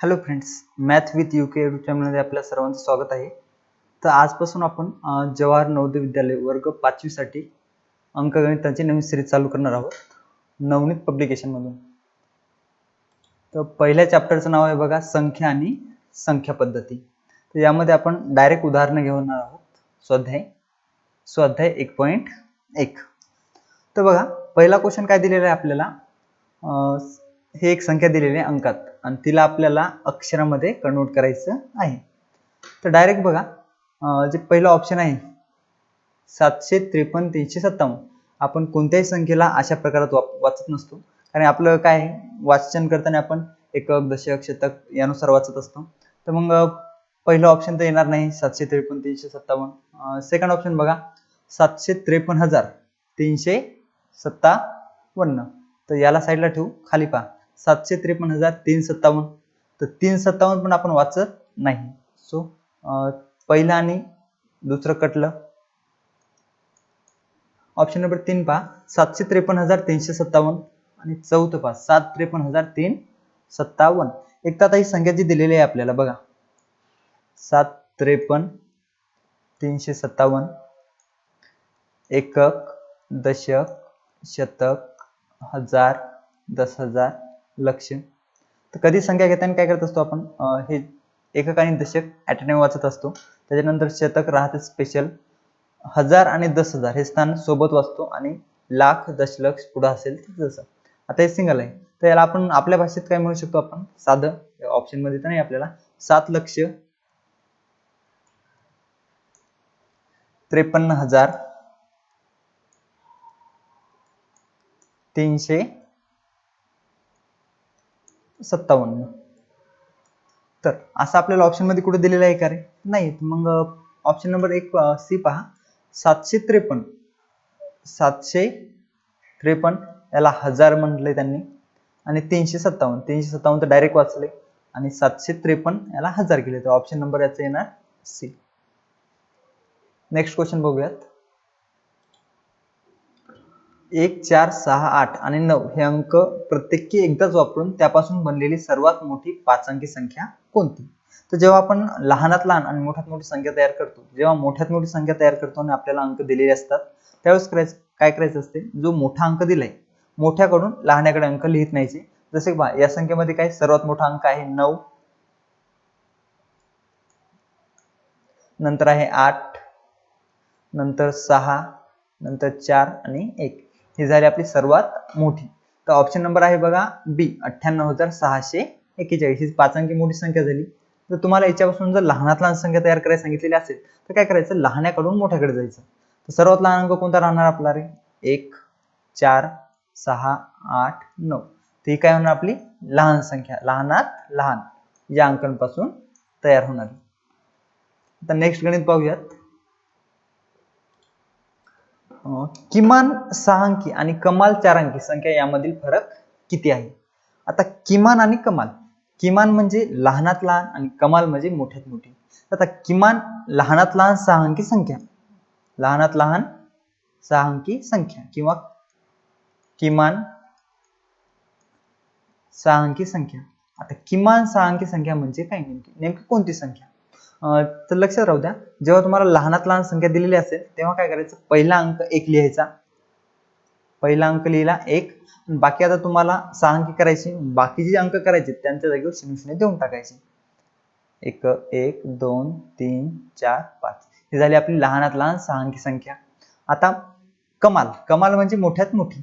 Hello friends math with U K YouTube चॅनलमध्ये आपल्या सर्वांचं स्वागत आहे. तर आजपासून आपण जवाहर नवोदय विद्यालय वर्ग पाचवीसाठी अंकगणिताची नवीन सिरीज चालू करणार आहोत. नवनीत पब्लिकेशनमधून तर पहिल्या चॅप्टरचं नाव आहे बघा संख्या आणि संख्या पद्धती. तर यामध्ये आपण डायरेक्ट उदाहरणं घेणार आहोत. स्वाध्याय स्वाध्याय एक पॉईंट एक. तर बघा पहिला क्वेश्चन काय दिलेला आहे आपल्याला? हे एक संख्या दिलेली आहे अंकात. आणि तिला आपल्याला अक्षरामध्ये कन्वर्ट करायचं आहे. तर डायरेक्ट बघा जे पहिलं ऑप्शन आहे सातशे त्रेपन्न तीनशे सत्तावन्न. आपण कोणत्याही संख्येला अशा प्रकारात वाप वाचत नसतो. कारण आपलं काय वाचन करताना आपण एकक दशक शतक यानुसार वाचत असतो. तर मग पहिलं ऑप्शन तर येणार नाही सातशे त्रेपन्न तीनशे सत्तावन्न. सेकंड ऑप्शन बघा सातशे त्रेपन्न हजार तीनशे सत्तावन्न. तर याला साईडला ठेवू खाली पहा. सातशे त्रेपन्न हजार तीन सत्तावन्न. तर तीन सत्तावन्न पण आपण वाचत नाही. सो पहिलं आणि दुसरं कटलं. ऑप्शन नंबर तीन पहा. सातशे त्रेपन्न हजार तीनशे सत्तावन्न आणि चौथं पहा. सात त्रेपन्न हजार तीन सत्तावन्न. एक तर आता ही संख्या जी दिलेली आहे आपल्याला बघा. सात त्रेपन्न तीनशे सत्तावन्न. एकक दशक शतक हजार दस हजार. लक्ष. तर कधी संख्या घेताना काय करत असतो आपण? हे एकक आणि दशक ॲट वाचत असतो. त्याच्यानंतर शतक राहते स्पेशल हजार आणि दस हजार हे स्थान सोबत वाचतो आणि लाख दशलक्ष पुढं असेल तर जसं आता हे सिंगल आहे. तर याला आपण आपल्या भाषेत काय म्हणू शकतो आपण? साधं. ऑप्शनमध्ये तर नाही आपल्याला. सात लक्ष. त्रेपन्न हजार. तीनशे. सत्तावन्न. तर असं आपल्याला ऑप्शनमध्ये कुठे दिलेलं आहे का रे? नाही मग ऑप्शन नंबर एक सी पहा. सातशे त्रेपन्न. सातशे त्रेपन्न याला हजार म्हटले त्यांनी. आणि तीनशे सत्तावन्न. तीनशे सत्तावन्न तर डायरेक्ट वाचले आणि सातशे त्रेपन्न याला हजार केले तर ऑप्शन नंबर याचं येणार सी नेक्स्ट क्वेश्चन बघूयात. एक चार सहा आठ आणि नऊ हे अंक प्रत्येकी एकदाच वापरून त्यापासून बनलेली सर्वात मोठी पाच अंकी संख्या कोणती? तर जेव्हा आपण लहानात लहान आणि मोठ्यात मोठी संख्या तयार करतो जेव्हा मोठ्यात मोठी संख्या तयार करतो आणि आपल्याला अंक दिलेले असतात त्यावेळेस करायचं काय करायचं असते? जो मोठा अंक दिलाय मोठ्याकडून लहान्याकडे अंक लिहित नाहीचे. जसे की पहा या संख्येमध्ये काय सर्वात मोठा अंक आहे? नऊ. नंतर आहे आठ. नंतर सहा. नंतर चार आणि एक. ही झाली आपली सर्वात मोठी. तर ऑप्शन नंबर आहे बघा बी अठ्ठ्याण्णव हजार सहाशे एक्केचाळीस. ही पाच अंकी मोठी संख्या झाली. तर तुम्हाला याच्यापासून जर लहानात लहान संख्या तयार करायला सांगितलेली असेल तर काय करायचं? लहान्याकडून मोठ्याकडे जायचं. तर सर्वात लहान अंक कोणता राहणार आपला रे? एक चार सहा आठ नऊ. तर ही काय होणार आपली? लहान संख्या. लहानात लहान. या अंकांपासून तयार होणार. आता नेक्स्ट गणित पाहूयात. किमान सहा अंकी आणि कमाल चार अंकी संख्या यामधील फरक किती आहे? आता किमान आणि कमाल. किमान म्हणजे लहानात लहान आणि कमाल म्हणजे मोठ्यात मोठी. आता किमान लहानात लहान सहा अंकी संख्या. लहानात लहान सहा अंकी संख्या किंवा किमान सहा अंकी संख्या. आता किमान सहा अंकी संख्या म्हणजे काय नेमकी? नेमकी कोणती संख्या? तर लक्षात राहू द्या. जेव्हा तुम्हाला लहानात लहान संख्या दिलेली असेल तेव्हा काय करायचं? पहिला अंक एक लिहायचा. पहिला अंक लिहिला एक. बाकी आता तुम्हाला सहा अंकी करायची. बाकी जे अंक करायचे त्यांच्या जागेवर शून्य शून्य देऊन टाकायचे. एक एक दोन तीन चार पाच. ही झाली आपली लहानात लहान सहा अंकी संख्या. आता कमाल. कमाल म्हणजे मोठ्यात मोठी.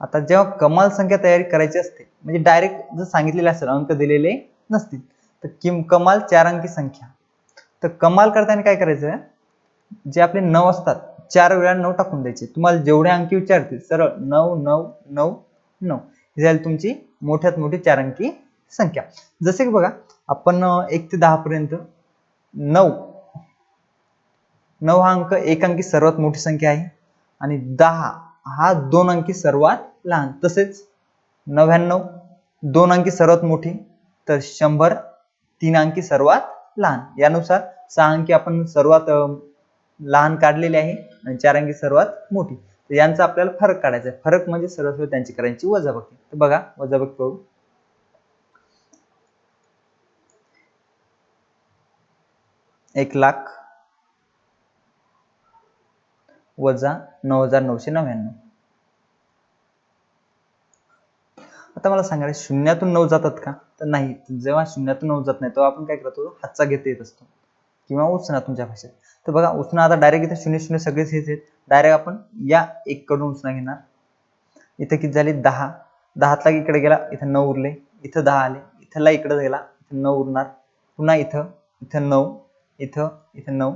आता जेव्हा कमाल संख्या तयारी करायची असते म्हणजे डायरेक्ट जर सांगितलेले असेल अंक दिलेले नसतील तर किम कमाल चार अंकी संख्या. तर कमाल करताना काय करायचं? जे आपले नऊ असतात चार वेळा नऊ टाकून द्यायचे. तुम्हाला जेवढे अंकी विचारतील सरळ नऊ नऊ नऊ नऊ. ही झाली तुमची मोठ्यात मोठी चार अंकी संख्या. जसे की बघा आपण एक ते दहा पर्यंत नऊ. नऊ हा अंक एक अंकी सर्वात मोठी संख्या आहे. आणि दहा हा दोन अंकी सर्वात लहान. तसेच नव्याण्णव दोन अंकी सर्वात मोठी. तर शंभर तीन अंकी सर्वात लहान. यानुसार सहा अंकी आपण सर्वात लहान काढलेले आहे आणि चार अंकी सर्वात मोठी. तर यांचा आपल्याला फरक काढायचा आहे. फरक म्हणजे सर्वस्व त्यांची करायची वजाबाकी. तर बघा वजाबाकी करू. एक लाख वजा नऊ हजार नऊशे नव्याण्णव. आता मला सांगा शून्यातून नऊ जातात का? तर नाही जेव्हा शून्यातून नऊ जात नाही तेव्हा आपण काय करतो हातचा घेता येत असतो. किंवा उसना तुमच्या भाषेत. तर बघा उसना आता डायरेक्ट इथे शून्य शून्य सगळेच हेच आहेत. डायरेक्ट आपण या एक कडून उसना घेणार. इथे किती झाली? दहा. दहातला इकडे गेला इथं नऊ उरले. इथं दहा आले. इथला इकडे गेला इथं नऊ उरणार. पुन्हा इथं इथं नऊ. इथं इथं नऊ.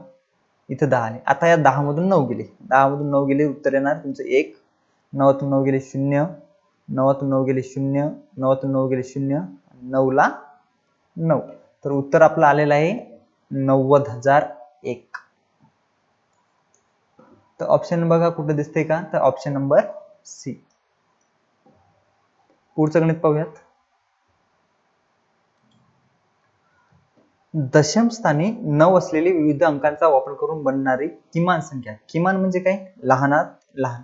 इथं दहा आले. आता या दहा मधून नऊ गेले. दहा मधून नऊ गेले उत्तर येणार तुमचं एक. नवातून नऊ गेले शून्य. नवातून नऊ गेले शून्य. नवातून नऊ गेले शून्य. नऊला नऊ. तर उत्तर आपलं आलेलं आहे नव्वद हजार एक. तर ऑप्शन बघा कुठं दिसतंय का? तर ऑप्शन नंबर सी पुढचं गणित पाहूयात. दशम स्थानी नऊ असलेली विविध अंकांचा वापर करून बनणारी किमान संख्या. किमान म्हणजे काय? लहानात लहान.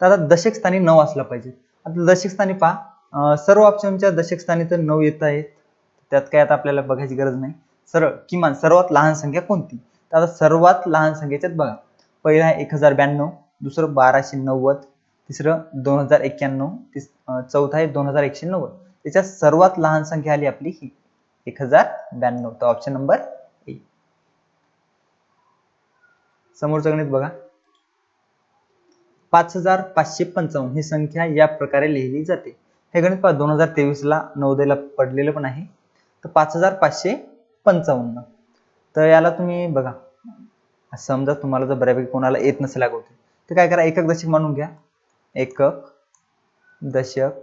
तर आता दशक स्थानी नऊ असला पाहिजे. आता दशक स्थानी पहा. सर्व ऑप्शनच्या दशकस्थानी तर नऊ येत आहेत. त्यात काय आता आपल्याला बघायची गरज नाही. सरळ किमान सर्वात लहान संख्या कोणती? तर आता सर्वात लहान संख्येच्यात बघा. पहिला आहे एक हजार ब्याण्णव दुसरं बाराशे नव्वद तिसरं दोन हजार एक्क्याण्णव तिस चौथा आहे दोन हजार एकशे नव्वद. त्याच्यात सर्वात लहान संख्या आली आपली ही एक हजार ब्याण्णव. तर ऑप्शन नंबर ए समोरचं गणित बघा. पाच हजार पाचशे पंचावन्न ही संख्या या प्रकारे लिहिली जाते. हे गणित पहा दोन हजार तेवीसला ला पडलेलं पण आहे. तर पाच हजार पाचशे पंचावन्न. तर याला तुम्ही बघा. समजा तुम्हाला जर बऱ्यापैकी कोणाला येत नसेल अगोदर तर काय करा एकक दशक म्हणून घ्या. एकक दशक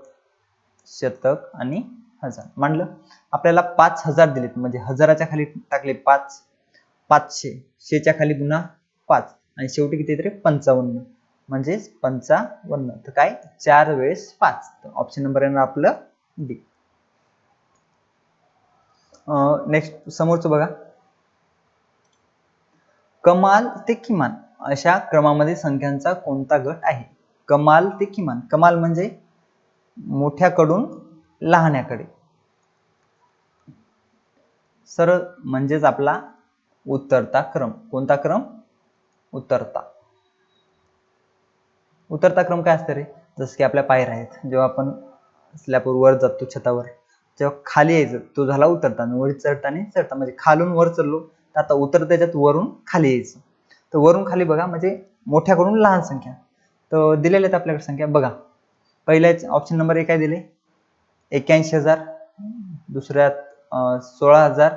शतक आणि हजार. मांडलं? आपल्याला पाच हजार दिलेत. म्हणजे हजाराच्या खाली टाकले पाच पाचशे. शेच्या खाली पुन्हा पाच. आणि शेवटी किती पंचावन्न. म्हणजेच पंचावन्न. तर काय? चार वेळेस पाच. तर ऑप्शन नंबर येणार आपलं डी नेक्स्ट समोरचं बघा. कमाल ते किमान अशा क्रमामध्ये संख्यांचा कोणता गट आहे? कमाल ते किमान. कमाल म्हणजे मोठ्याकडून लहान्याकडे. सरळ म्हणजेच आपला उत्तरता क्रम. कोणता क्रम? उत्तरता उतरता क्रम काय असतं रे? जसं की आपल्या पायऱ्या आहेत. जेव्हा आपण स्लॅपवर वर जातो छतावर जेव्हा खाली यायचं. तो झाला उतरताना. वर चढताना चढता. म्हणजे खालून वर चढलो तर आता उतर त्याच्यात वरून खाली यायचं. तर वरून खाली बघा म्हणजे मोठ्याकडून लहान संख्या. तर दिलेल्या आहेत आपल्याकडे संख्या. बघा. पहिल्याच ऑप्शन नंबर एक काय दिले. एक्क्याऐंशी हजार. दुसऱ्यात सोळा हजार.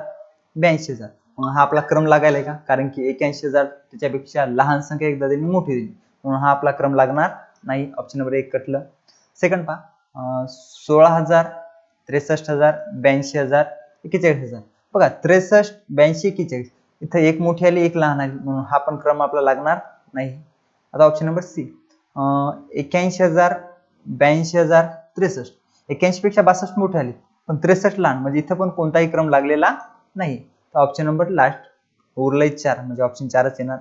ब्याऐंशी हजार. मग हा आपला क्रम लागायला आहे का? कारण की एक्क्याऐंशी हजार त्याच्यापेक्षा लहान संख्या एकदा दिली मोठी दिली. म्हणून हा आपला क्रम लागणार नाही. ऑप्शन नंबर एक कटलं. सेकंड पहा. सोळा हजार त्रेसष्ट हजार ब्याऐंशी हजार एक्केचाळीस हजार. बघा त्रेसष्ट ब्याऐंशी एक्केचाळीस. इथं एक मोठी आली एक लहान आली. म्हणून हा पण क्रम आपला लागणार नाही. आता ऑप्शन नंबर सी एक्क्याऐंशी हजार ब्याऐंशी हजार त्रेसष्ट. एक्क्याऐंशी पेक्षा बासष्ट मोठे आले. पण त्रेसष्ट लहान. म्हणजे इथं पण कोणताही क्रम लागलेला नाही. तर ऑप्शन नंबर लास्ट उरलंय चार. म्हणजे ऑप्शन चारच येणार.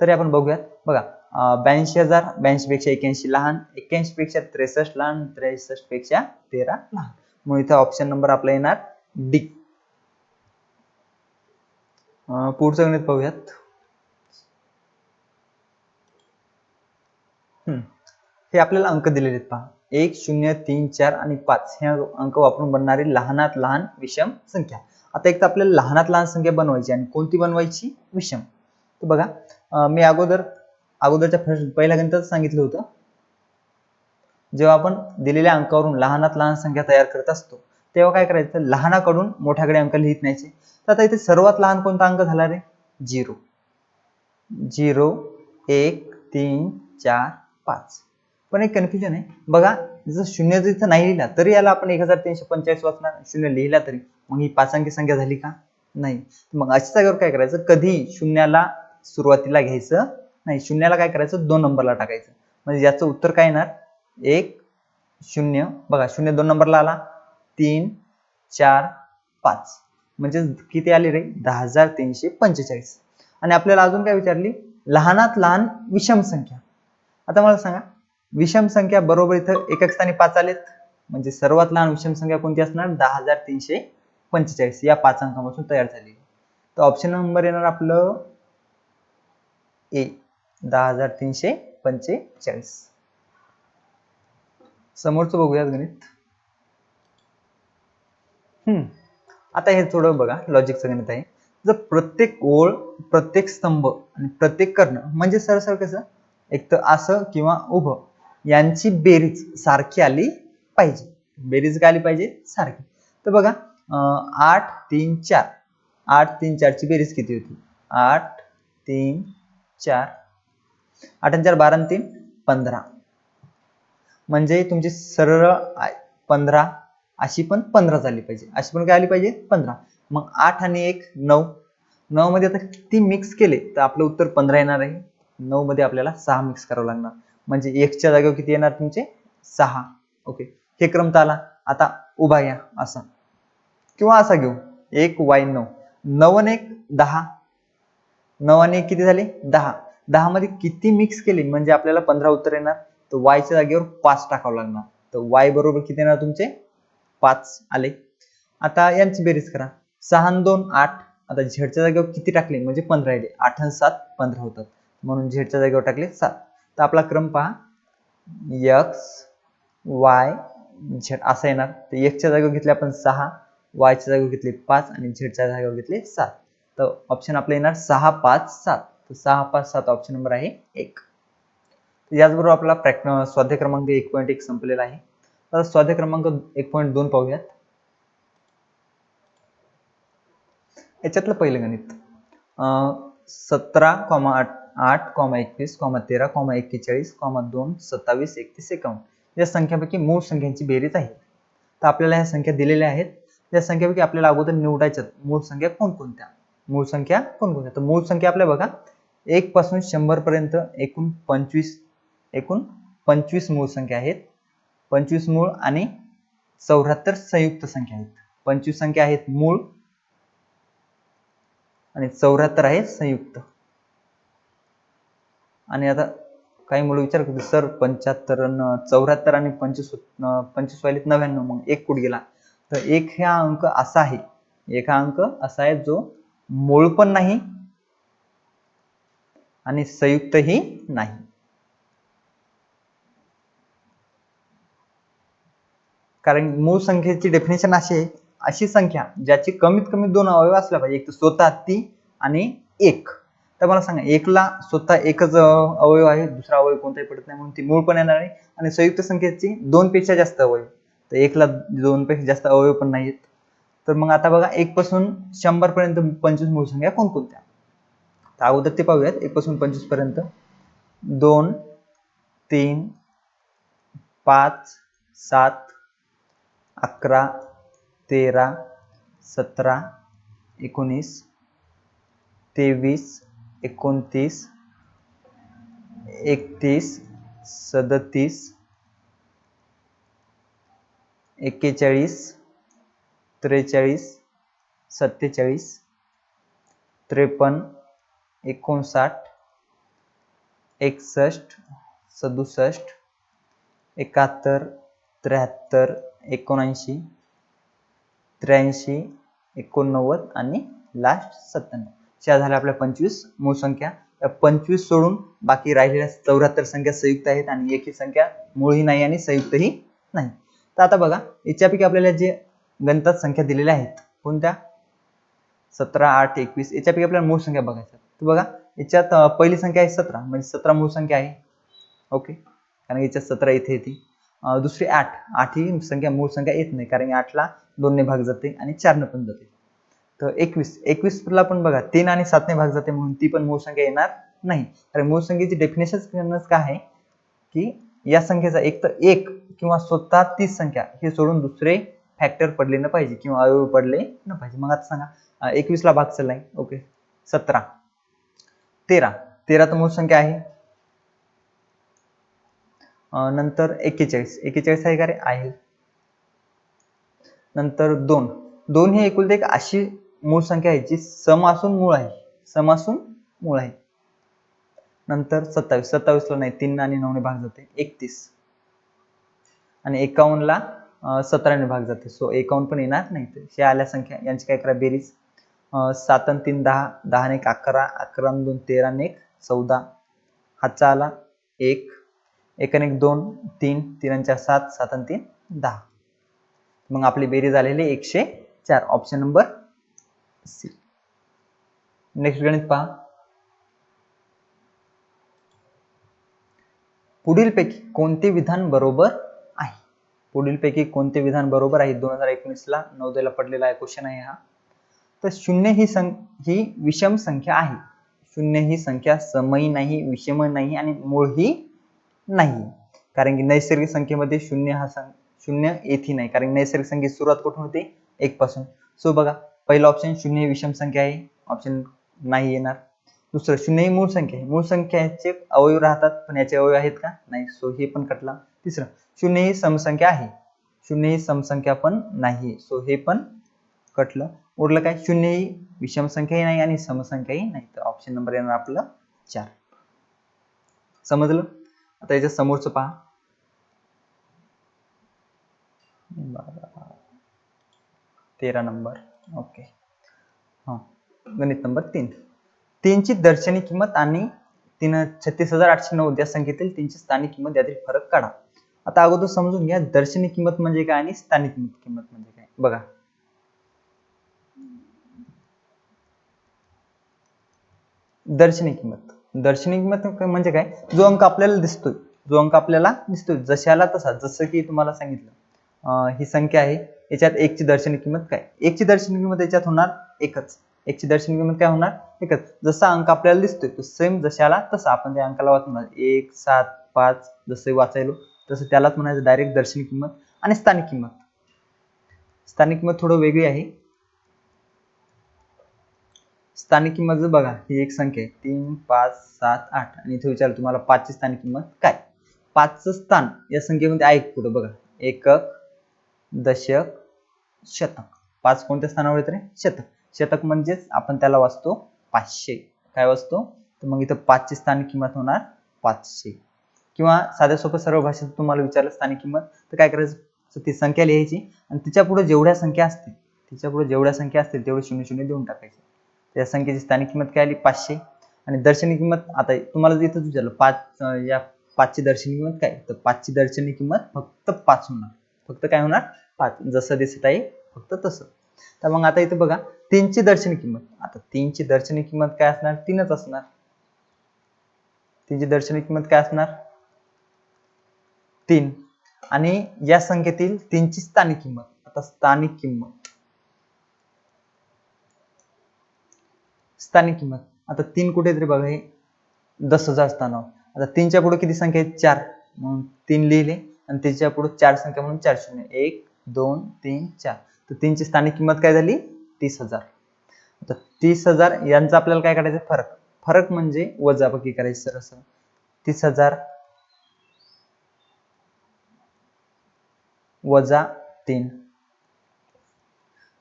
तरी आपण बघूयात. बघा. ब्याऐंशी हजार ब्याऐंशी पेक्षा एक्क्याऐंशी लहान एक्क्याऐंशी पेक्षा त्रेसष्ट लहान त्रेसष्टपेक्षा तेरा लहान. मग इथं ऑप्शन नंबर आपला येणार डी पुढचं गणित पाहूयात. हम्म. हे आपल्याला अंक दिलेले आहेत पहा. एक शून्य तीन चार आणि पाच. हे अंक वापरून बनणारी लहानात लहान विषम संख्या. आता एक तर आपल्याला लहानात लहान संख्या बनवायची आणि कोणती बनवायची? विषम. तर बघा मी अगोदर अगोदरच्या पहिल्या गणितात सांगितलं होतं. जेव्हा आपण दिलेल्या अंकावरून लहानात लहान संख्या तयार करत असतो तेव्हा काय करायचं? लहानाकडून मोठ्याकडे अंक लिहित न्यायचे. तर आता इथे सर्वात लहान कोणता अंक झाला रे? झिरो. झिरो एक तीन चार पाच. पण एक कन्फ्युजन आहे. बघा जर शून्य जर इथं नाही लिहिला तरी याला आपण एक हजार तीनशे पंचेचाळीस वाचणार. शून्य लिहिला तरी. मग ही पाच अंकी संख्या झाली का? नाही. मग अशा जागेवर काय करायचं? कधी शून्याला सुरुवातीला घ्यायचं. नाही शून्याला काय करायचं? दोन नंबरला टाकायचं. म्हणजे याचं उत्तर काय येणार? एक शून्य. बघा शून्य दोन नंबरला आला. तीन चार पाच. म्हणजे किती आले रे? दहा हजार तीनशे पंचेचाळीस. आणि आपल्याला अजून काय विचारली? लहानात लहान विषम संख्या. आता मला सांगा विषम संख्या बरोबर इथं एकक स्थानी पाच आलेत. म्हणजे सर्वात लहान विषम संख्या कोणती असणार? दहा हजार तीनशे पंचेचाळीस. या पाच अंकापासून तयार झालेली तर ऑप्शन नंबर येणार आपलं ए. दहा हजार तीनशे पंचेचाळीस. समोरचं बघूयात गणित. हम्म. आता हे थोडं बघा लॉजिकचं गणित आहे. जर प्रत्येक ओळ प्रत्येक स्तंभ आणि प्रत्येक कर्ण म्हणजे सरसर कसं? एक तर असं किंवा उभं यांची बेरीज सारखी आली पाहिजे. बेरीज काय आली पाहिजे? सारखी. तर बघा आठ तीन चार. आठ तीन चारची बेरीज किती होती? आठ तीन चार. आठ आणि चार बारा आणि तीन पंधरा. म्हणजे तुमची सरळ पंधरा अशी पण पंधरा झाली पाहिजे. अशी पण काय आली पाहिजे? पंधरा. मग आठ आणि एक नऊ. नऊ मध्ये आता किती मिक्स केले? तर आपलं उत्तर पंधरा येणार आहे. नऊ मध्ये आपल्याला सहा मिक्स करावं लागणार. म्हणजे एकच्या जागेवर किती येणार तुमचे? सहा. ओके. हे क्रम तर आला. आता उभा घ्या असा. किंवा असा घेऊ. एक वाय नऊ. नऊ आणि एक दहा. नऊ आणि एक किती झाले? दहा. दहा मध्ये किती मिक्स केले? म्हणजे आपल्याला पंधरा उत्तर येणार. तर वायच्या जागेवर पाच टाकावं लागणार. तर वाय बरोबर किती येणार तुमचे? पाच आले. आता यांची बेरीज करा. सहा दोन आठ. आता झेडच्या जागेवर किती टाकले? म्हणजे पंधरा येते आठ आणि सात पंधरा होतात. म्हणून झेडच्या जागेवर टाकले सात. तर आपला क्रम पहा. यक्स वाय झेड असा येणार. तर एकच्या जागेवर घेतले आपण सहा. वायच्या जागेवर घेतले पाच. आणि झेडच्या जागेवर घेतले सात. तर ऑप्शन आपलं येणार सहा पाच सात. सहा पाच सात ऑप्शन नंबर आहे एक. याचबरोबर आपला प्रॅक्ट स्वाध्याय क्रमांक एक पॉईंट एक संपलेला आहे. आता स्वाध्याय क्रमांक एक पॉईंट दोन पाहूयात. याच्यातलं पहिलं गणित. सतरा कॉमा आठ आठ कॉमा एकवीस कॉमा तेरा कॉमा एक्केचाळीस कॉमा दोन सत्तावीस एकतीस एकावन्न. या संख्यापैकी मूळ संख्यांची बेरीज आहे. तर आपल्याला ह्या संख्या दिलेल्या आहेत. या संख्यापैकी आपल्याला अगोदर निवडायच्यात मूळ संख्या कोणकोणत्या? मूळ संख्या कोणकोणत्या? तर मूळ संख्या आपल्या बघा एक पासून शंभर पर्यंत एकूण पंचवीस एकूण पंचवीस मूळ संख्या आहेत. पंचवीस मूळ आणि चौऱ्याहत्तर संयुक्त संख्या आहेत. पंचवीस संख्या आहेत मूळ आणि चौऱ्याहत्तर आहे संयुक्त. आणि आता काही मुलं विचार करतील सर पंच्याहत्तर चौऱ्याहत्तर आणि पंचवीस पंचवीस वाहिलेत नव्याण्णव मग एक कुठ गेला? तर एक हा अंक असा आहे. एक हा अंक असा आहे जो मूळ पण नाही आणि संयुक्तही नाही. कारण मूळ संख्येची डेफिनेशन अशी आहे अशी संख्या ज्याची कमीत कमी दोन अवयव असला पाहिजे एक तर स्वतः ती आणि एक. तर मला सांगा एकला स्वतः एकच अवयव आहे दुसरा अवयव कोणताही पडत नाही म्हणून ती मूळ पण येणार आहे आणि संयुक्त संख्येची दोन पेक्षा जास्त अवयव. तर एकला दोन पेक्षा जास्त अवयव पण नाहीत तर मग आता बघा एक पासून शंभर पर्यंत पंचवीस मूळ संख्या कोणकोणत्या? तर अगोदर ते पाहूयात. एकपासून पंचवीसपर्यंत पंचवीसपर्यंत. दोन तीन पाच सात अकरा तेरा सतरा एकोणीस तेवीस एकोणतीस एकतीस सदतीस एक्केचाळीस त्रेचाळीस सत्तेचाळीस त्रेपन्न एकोणसाठ एकसष्ट सदुसष्ट एकाहत्तर त्र्याहत्तर एकोणऐंशी त्र्याऐंशी एकोणनव्वद आणि लास्ट सत्त्याण्णव. ह्या झाल्या आपल्या पंचवीस मूळ संख्या. या पंचवीस सोडून बाकी राहिलेल्या चौऱ्याहत्तर संख्या संयुक्त आहेत आणि एक ही संख्या मूळही नाही आणि संयुक्तही नाही. तर आता बघा याच्यापैकी आपल्याला जे गणितात संख्या दिलेल्या आहेत कोणत्या? सतरा आठ एकवीस याच्यापैकी आपल्याला मूळ संख्या बघायच्या बघा याच्यात पहिली संख्या आहे सतरा म्हणजे सतरा मूळ संख्या आहे. ओके? कारण याच्यात सतरा इथे येते. दुसरी आठ. आठ ही संख्या मूळ संख्या येत नाही कारण आठला दोनने भाग जाते आणि चारने पण जाते. तर एकवीस एकवीसला पण बघा तीन आणि सातने भाग जाते म्हणून ती पण मूळ संख्या येणार नाही. कारण मूळ संख्येची डेफिनेशन काय आहे? की या संख्येचा एक तर एक किंवा स्वतः तीच संख्या हे सोडून दुसरे फॅक्टर पडले न पाहिजे किंवा अवयव पडले न पाहिजे. मग आता सांगा एकवीसला भाग चाललाय. ओके? सतरा. तेरा. तेरा तर मूळ संख्या आहे. नंतर एक्केचाळीस. एक्केचाळीस आहे का रे? आहे. नंतर दोन. दोन हे एकुलते एक अशी मूळ संख्या आहे जी सम असून मूळ आहे. सम असून मूळ आहे. नंतर सत्तावीस. सत्तावीसला नाही तीन आणि नऊने भाग जाते. एकतीस. आणि एकावन्नला सतराने भाग जाते. सो एकावन्न पण येणार नाही तर. ह्या आल्या संख्या. यांची काय करा? बेरीज. सात आणि तीन दहा दहा आणि एक अकरा अकरा आणि दोन तेरा आणि एक चौदा. हातचा आला एक एक आणि एक दोन तीन तीन आणि चार सात सात आणि तीन दहा. मग आपली बेरीज झालेली एकशे चार. ऑप्शन नंबर सी नेक्स्ट गणित पहा. पुढीलपैकी कोणते विधान बरोबर आहे? पुढीलपैकी कोणते विधान बरोबर आहे? दोन हजार एकोणीस ला पडलेला आहे. क्वेश्चन आहे हा. तर शून्य ही सं ही विषम संख्या आहे. शून्य ही संख्या समयी नाही विषम नाही आणि मूळही नाही. कारण की नैसर्गिक संख्येमध्ये शून्य हा सं शून्य येथे नाही. कारण नैसर्गिक संख्येची सुरुवात कुठून होते? एक पासून सो बघा पहिला ऑप्शन शून्य विषम संख्या आहे. ऑप्शन नाही येणार. दुसरं शून्य ही मूळ संख्या आहे. मूळ संख्याचे अवयव राहतात पण याचे अवयव आहेत का? नाही. सो हे पण कटला. तिसरं शून्य ही समसंख्या आहे. शून्य ही समसंख्या पण नाही. सो हे पण कटलं. उरलं काय? शून्य ही विषम संख्याही नाही आणि समसंख्याही नाही. तर ऑप्शन नंबर येणार आपलं चार. समजलं? आता याच्या समोरचं पहा. तेरा नंबर. ओके. हां. गणित नंबर तीन. तीनची दर्शनी किंमत आणि तीन छत्तीस हजार आठशे नऊ या संख्येतील तीनची स्थानिक किंमत यातील फरक काढा. आता अगोदर समजून घ्या. दर्शनी किंमत म्हणजे काय आणि स्थानिक किंमत म्हणजे काय? बघा. दर्शनी किंमत. दर्शनी किंमत म्हणजे काय? जो अंक आपल्याला दिसतोय. जो अंक आपल्याला दिसतोय. जशाला तसा. जसं की तुम्हाला सांगितलं. ही संख्या आहे. याच्यात एकची दर्शनी किंमत काय? एकची दर्शनी किंमत याच्यात होणार एकच. एकची दर्शनी किंमत काय होणार? एकच. जसा अंक आपल्याला दिसतोय तो सेम जशाला तसा. आपण त्या अंकाला वाचणार एक सात पाच जसं वाचायलो तसं त्यालाच म्हणायचं डायरेक्ट दर्शनी किंमत आणि स्थानिक किंमत. स्थानिक किंमत थोडं वेगळी आहे. स्थानिक किंमत जर बघा ही एक संख्या आहे. तीन पाच सात आठ. आणि इथे विचारलं तुम्हाला पाचची स्थानिक किंमत काय? पाचचं स्थान या संख्येमध्ये आहे कुठं बघा. एकक दशक शतक. पाच कोणत्या स्थानावर येत रे? शतक. शतक म्हणजेच आपण त्याला वाचतो पाचशे. काय वाचतो? तर मग इथं पाचची स्थानिक किंमत होणार पाचशे. किंवा साध्या सोप्या सर्व भाषेत तुम्हाला विचारलं स्थानिक किंमत तर काय करायचं? ती संख्या लिहायची आणि तिच्या पुढे जेवढ्या संख्या असतील तिच्या पुढे जेवढ्या संख्या असतील तेवढे शून्य शून्य देऊन टाकायचे. त्या संख्येची स्थानिक किंमत काय आली? पाचशे. आणि दर्शनी किंमत आता तुम्हाला इथंच विचारलं पाच या पाचची दर्शनी किंमत काय? तर पाचची दर्शनी किंमत फक्त पाच होणार. फक्त काय होणार? पाच. जसं दिसत आहे फक्त तसं. तर मग आता इथे बघा तीनची दर्शनी किंमत. आता तीनची दर्शनी किंमत काय असणार? तीनच असणार. तीनची दर्शनी किंमत काय असणार? तीन. आणि या संख्येतील तीनची स्थानिक किंमत. आता स्थानिक किंमत. स्थानिक किंमत. आता तीन कुठेतरी बघा हे दस हजार स्थानावर आता तीनच्या पुढे किती संख्या आहेत? चार. म्हणून तीन लिहिले आणि त्याच्या पुढे चार संख्या म्हणून चार शून्य. एक दोन तीन चार. तर तीनची स्थानिक किंमत काय झाली? तीस हजार. आता तीस हजार यांचा आपल्याला काय करायचं? फरक. फरक म्हणजे वजाबाकी करायची सर असं तीस हजार वजा तीन.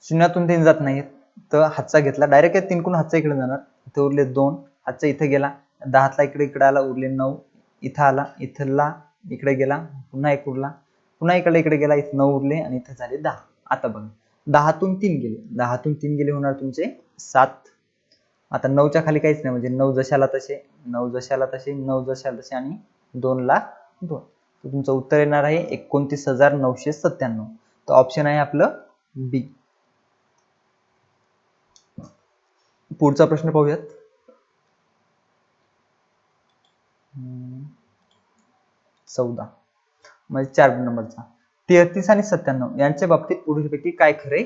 शून्यातून तीन जात नाहीत. तर हातचा घेतला. डायरेक्ट तीन तिनकून हातचा इकडे जाणार. इथे उरले दोन. हातचा इथे गेला. दहा हातला इकडे इकडे आला. उरले नऊ. इथं आला. इथला इकडे गेला. पुन्हा एक उरला. पुन्हा इकडे इकडे गेला. इथे नऊ उरले आणि इथे झाले दहा. आता बघा. दहातून तीन गेले. दहातून तीन गेले होणार तुमचे सात. आता नऊच्या खाली काहीच नाही. म्हणजे नऊ जशाला तसे नऊ जशाला तसे नऊ जशाला तसे आणि दोनला दोन. तर तुमचं उत्तर येणार आहे एकोणतीस हजार नऊशे सत्त्याण्णव. तर ऑप्शन आहे आपलं बी पुढचा प्रश्न पाहूयात. चौदा. म्हणजे चार नंबरचा. तेहतीस आणि सत्त्याण्णव यांच्या बाबतीत पुढीलपैकी काय खरे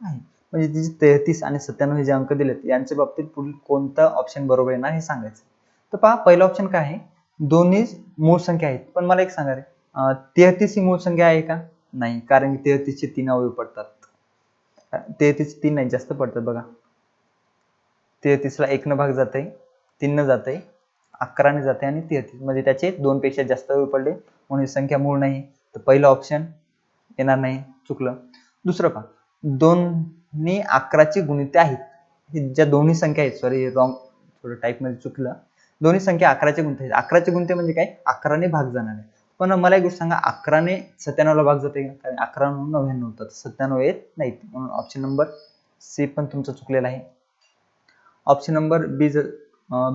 आहे? म्हणजे तेहतीस आणि सत्त्याण्णव हे जे अंक दिलेत यांच्या बाबतीत पुढील कोणतं ऑप्शन बरोबर येणार हे सांगायचं. तर पहा पहिलं ऑप्शन काय आहे? दोन्ही मूळ संख्या आहेत. पण मला एक सांगा रे. तेहतीस ही मूळ संख्या आहे का? नाही. कारण की तेहतीसचे तीन अवयव पडतात. तेहतीस तीन नाही जास्त पडतात बघा. तेहतीसला एकनं भाग जाते तीननं जाते अकराने जाते आणि तेहतीस. म्हणजे त्याचे दोन पेक्षा जास्त वेळ पडले. म्हणून ही संख्या मूळ नाही. तर पहिलं ऑप्शन येणार नाही. चुकलं. दुसरं पहा. दोन्ही अकराची गुणिते आहेत. ज्या दोन्ही संख्या आहेत सॉरी रॉंग थोडं टाईपमध्ये चुकलं. दोन्ही संख्या अकराचे गुंते आहेत. अकराचे गुणते म्हणजे काय? अकराने भाग जाणार आहे. पण मला एक गोष्ट सांगा. अकराने सत्त्याण्णवला भाग जाते का? कारण अकरा नव्याण्णव होतात सत्त्याण्णव येत नाहीत. म्हणून ऑप्शन नंबर सी पण तुमचा चुकलेला आहे. ऑप्शन नंबर बी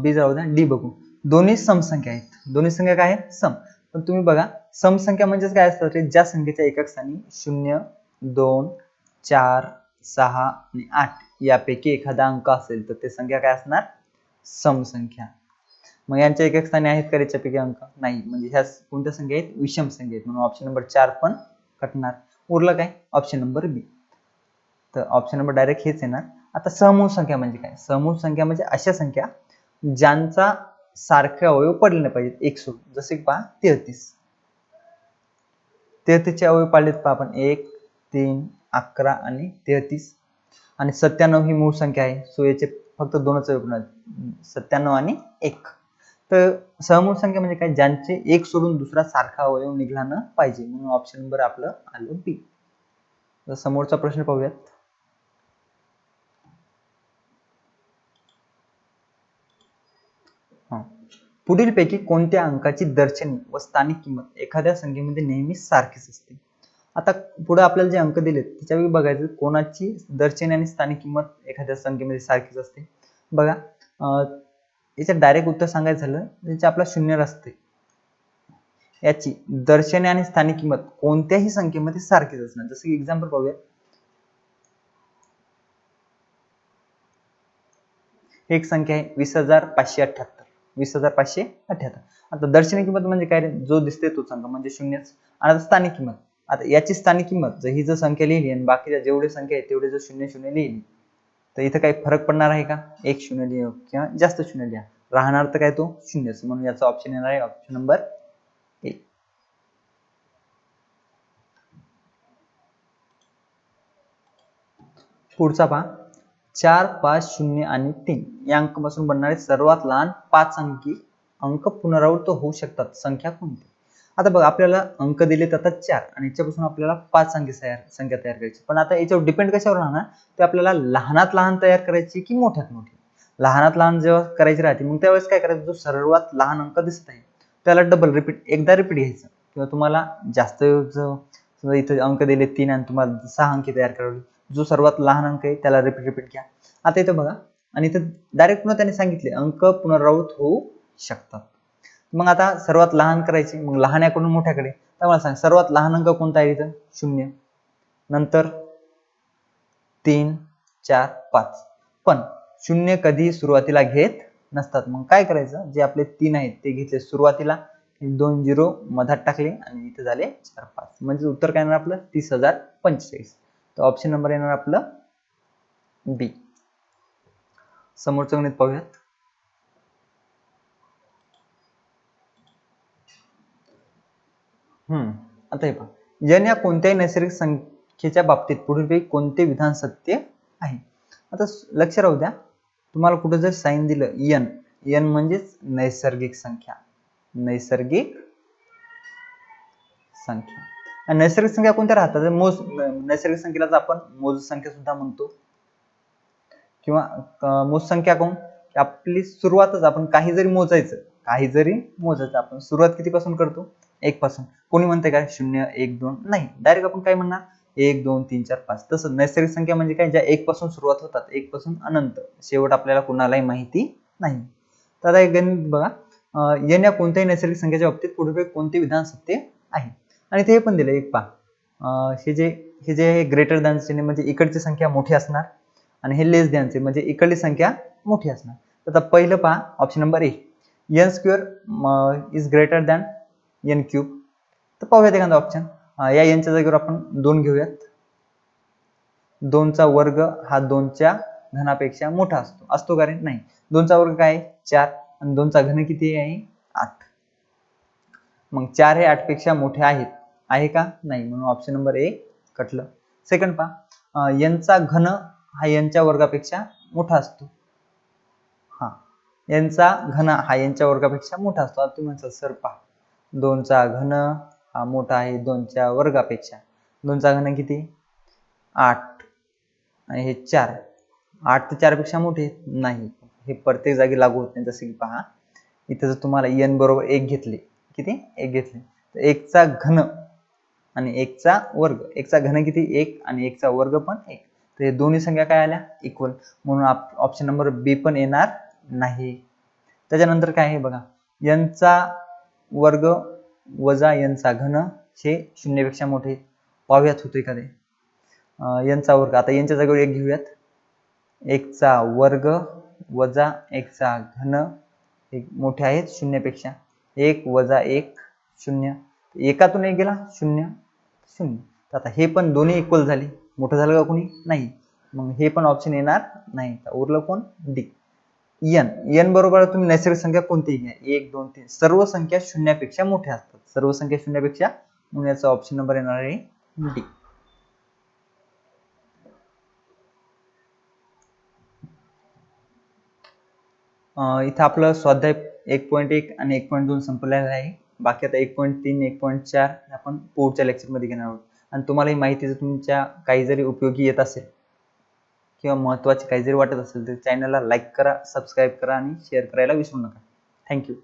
बी जाऊ द्या डी बघू. दोन्ही समसंख्या आहेत. दोन्ही संख्या काय आहेत? सम. पण तुम्ही बघा समसंख्या म्हणजेच काय असतात रे ज्या संख्येच्या एका स्थानी शून्य दोन चार सहा आणि आठ यापैकी एखादा अंक असेल तर ते संख्या काय असणार? समसंख्या. मग यांच्या एकक स्थानी आहेत का याच्यापैकी अंक? नाही. म्हणजे ह्या कोणत्या संख्या आहेत? विषम संख्या आहेत. म्हणून ऑप्शन नंबर चार पण कटणार. उरलं काय? ऑप्शन नंबर बी तर ऑप्शन नंबर डायरेक्ट हेच येणार. आता समूह संख्या म्हणजे काय? समूह संख्या म्हणजे अशा संख्या ज्यांचा सारखे अवयव पडले नाही पाहिजेत. एक सोडून जसे की पहा तेहतीस. तेहतीसचे अवयव पाडलेत पहा आपण. एक तीन अकरा आणि तेहतीस. आणि सत्त्याण्णव ही मूळ संख्या आहे. सो याचे फक्त दोनच अवयव सत्त्याण्णव आणि एक. तर समूळ संख्या म्हणजे काय? ज्यांचे एक सोडून दुसरा सारखा अवयव निघला न पाहिजे. म्हणून ऑप्शन नंबर आपलं आलं बी समोरचा प्रश्न पाहूयात. पुढीलपैकी कोणत्या अंकाची दर्शनी व स्थानिक किंमत एखाद्या संख्येमध्ये नेहमी सारखीच असते? आता पुढे आपल्याला जे अंक दिलेत त्याच्यावेळी बघायचं कोणाची दर्शनी आणि स्थानिक किंमत एखाद्या संख्येमध्ये सारखीच असते? बघा याचं डायरेक्ट उत्तर सांगायचं झालं त्याचे आपला शून्य असते. याची दर्शनी आणि स्थानिक किंमत कोणत्याही संख्येमध्ये सारखीच असणार. जसं की एक्झाम्पल पाहूया एक संख्या आहे वीस हजार पाचशे अठ्ठ्याहत्तर वीस हजार पाचशे अठ्याहत्तर. आता दर्शनी किंमत म्हणजे काय रे? जो दिसते तोच अंक म्हणजे शून्यच. आणि आता स्थानिक किंमत. आता याची स्थानिक किंमत जर ही जर संख्या लिहिली आणि बाकीच्या जेवढे संख्या आहे तेवढे जर शून्य शून्य लिहिली तर इथं काही फरक पडणार आहे का? एक शून्य लिहा किंवा जास्त शून्य लिहा. राहणार तर काय तो? शून्यच. म्हणून याचा ऑप्शन येणार आहे ऑप्शन नंबर एक पुढचा पहा चार पाच शून्य आणि तीन. या अंकापासून बनणारे सर्वात लहान पाच अंकी अंक पुनरावृत्त होऊ शकतात. संख्या कोणती? आता बघा आपल्याला अंक दिलेत आता चार आणि याच्यापासून आपल्याला पाच अंकी तयार संख्या तयार करायची. पण आता याच्यावर डिपेंड कशावर राहणार? ते आपल्याला लहानात लहान तयार करायची की मोठ्यात मोठी? लहानात लहान जेव्हा करायची राहते मग त्यावेळेस काय करायचं? जो सर्वात लहान अंक दिसत आहे त्याला डबल रिपीट एकदा रिपीट घ्यायचं. किंवा तुम्हाला जास्त इथं अंक दिले तीन आणि तुम्हाला सहा अंकी तयार करावी. जो सर्वात लहान अंक आहे त्याला रिपीट रिपीट घ्या. आता इथं बघा. आणि इथं डायरेक्ट पुन्हा त्याने सांगितले अंक पुनरावृत होऊ शकतात. मग आता सर्वात लहान करायचे मग लहान्याकडून मोठ्याकडे. तर मला सांग सर्वात लहान अंक कोणता आहे इथं? शून्य. नंतर तीन चार पाच. पण शून्य कधी सुरुवातीला घेत नसतात. मग काय करायचं? जे आपले तीन आहेत ते घेतले सुरुवातीला. दोन झिरो मधात टाकले आणि इथे झाले चार पाच. म्हणजे उत्तर काय येणार आपलं? तीस हजार पंचेचाळीस. तर ऑप्शन नंबर येणार आपलं बी समोरचं गणित पाहूयात. हम्म आता हे पहा. जन या कोणत्याही नैसर्गिक संख्येच्या बाबतीत पुढीलपैकी कोणते विधान सत्य आहे? आता लक्ष राहू द्या. तुम्हाला कुठं जर साईन दिलं यन यन म्हणजेच नैसर्गिक संख्या. नैसर्गिक संख्या. नैसर्गिक संख्या कोणत्या राहतात? मोज नैसर्गिक संख्येलाच आपण मोज संख्या सुद्धा म्हणतो किंवा मोज संख्या कोण? आपली सुरुवातच आपण काही जरी मोजायचं काही जरी मोजायचं आपण सुरुवात कितीपासून करतो? एक पासून कोणी म्हणते काय? शून्य एक दोन. नाही. डायरेक्ट आपण काय म्हणणार? एक दोन तीन चार पाच. तसं नैसर्गिक संख्या म्हणजे काय? ज्या एक पासून सुरुवात होतात एक पासून अनंत. शेवट आपल्याला कुणालाही माहिती नाही. तर आता एक गणित बघा. येण्या या कोणत्याही नैसर्गिक संख्येच्या बाबतीत पुढे कोणते विधान सत्य आहे आणि ते पण दिलं. एक पा. हे जे हे जे ग्रेटर दॅनचे म्हणजे इकडची संख्या मोठी असणार आणि हे लेस दॅनचे म्हणजे इकडली संख्या मोठी असणार. तर आता पहिलं पहा option number A N square is greater than N cube तर पाहूयात एखादा ऑप्शन या एनच्या जागेवर आपण दोन घेऊयात. दोनचा वर्ग हा दोनच्या घनापेक्षा मोठा असतो. असतो कारण नाही. दोनचा वर्ग काय चार. आणि दोनचा घन किती आहे? आठ. मग चार हे आठपेक्षा मोठे आहेत. आहे का? नाही. म्हणून ऑप्शन नंबर ए कटलं. सेकंड पहा. यांचा घन हा यांच्या वर्गापेक्षा मोठा असतो. हा. यांचा घन हा यांच्या वर्गापेक्षा मोठा असतो. आता तुम्ही म्हणसाल सर पहा. दोनचा घन हा मोठा आहे दोनच्या वर्गापेक्षा. दोनचा घन किती? आठ. आणि हे चार. आठ ते चारपेक्षा मोठे नाही. हे प्रत्येक जागी लागू होत नाही. जसं की पहा. इथं जर तुम्हाला एन बरोबर एक घेतले. किती? एक घेतले. तर एकचा घन आणि एकचा वर्ग. एकचा घन किती? एक आणि एकचा वर्ग पण एक. तर हे दोन्ही संख्या काय आल्या? इक्वल म्हणून ऑप्शन नंबर बी पण येणार नाही. त्याच्यानंतर काय आहे बघा? यांचा वर्ग वजा यांचा घन हे शून्यपेक्षा मोठे. पाहूयात होते का ते यांचा वर्ग. आता यांच्या जागेवर एक घेऊयात. एकचा वर्ग वजा एकचा घन एक मोठे आहेत शून्यपेक्षा. एक वजा एक शून्य. एकातून एक गेला? शून्य. शून्य तर आता हे पण दोन्ही इक्वल झाले. मोठं झालं का कोणी? नाही. मग हे पण ऑप्शन येणार नाही. तर उरलं कोण? डी एन एन बरोबर तुम्ही नैसर्गिक संख्या कोणतीही घ्या. एक दोन तीन. सर्व संख्या शून्यापेक्षा मोठ्या असतात. सर्व संख्या शून्यापेक्षा म्हणून याचा ऑप्शन नंबर येणार आहे डी इथं आपलं स्वाध्याय एक पॉईंट एक आणि एक पॉईंट दोन संपलेलं आहे. बाकी आता एक पॉईंट तीन एक पॉईंट चार आपण पुढच्या लेक्चरमध्ये घेणार आहोत. आणि तुम्हाला ही माहिती जर तुमच्या काही जरी उपयोगी येत असेल किंवा महत्त्वाची काही जरी वाटत असेल तर चॅनलला लाईक करा सबस्क्राईब करा आणि शेअर करायला विसरू नका. थँक्यू